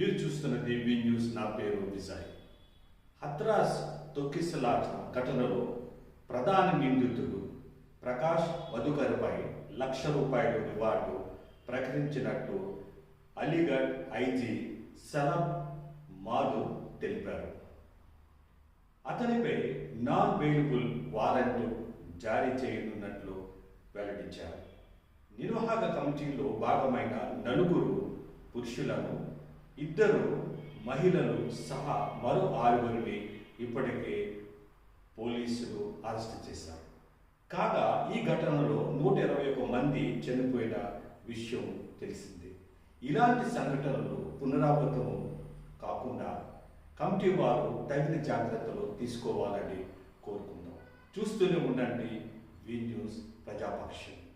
మీరు చూస్తున్నది వి న్యూస్ నా పేరు విజయ్. హత్రాస్ తొక్కిసలాట ఘటనలో ప్రధాన నిందితుడు ప్రకాష్ వధుకరిపై లక్ష రూపాయలు రివార్డు ప్రకటించినట్టు అలీగఢ్ ఐజీ సలం మాధు తెలిపారు. అతనిపై నాన్ వేయబుల్ వారెంట్ జారీ చేయనున్నట్లు వెల్లడించారు. నిర్వాహక కమిటీలో భాగమైన నలుగురు పురుషులను ఇద్దరు మహిళలు సహా మరో ఆరుగురిని ఇప్పటికే పోలీసులు అరెస్ట్ చేశారు. కాగా ఈ ఘటనలో నూట ఇరవై ఒక మంది చనిపోయిన విషయం తెలిసింది. ఇలాంటి సంఘటనలు పునరావృతం కాకుండా కమిటీ వారు తగిన జాగ్రత్తలు తీసుకోవాలని కోరుకుందాం. చూస్తూనే ఉండండి వి న్యూస్ ప్రజాపక్షం.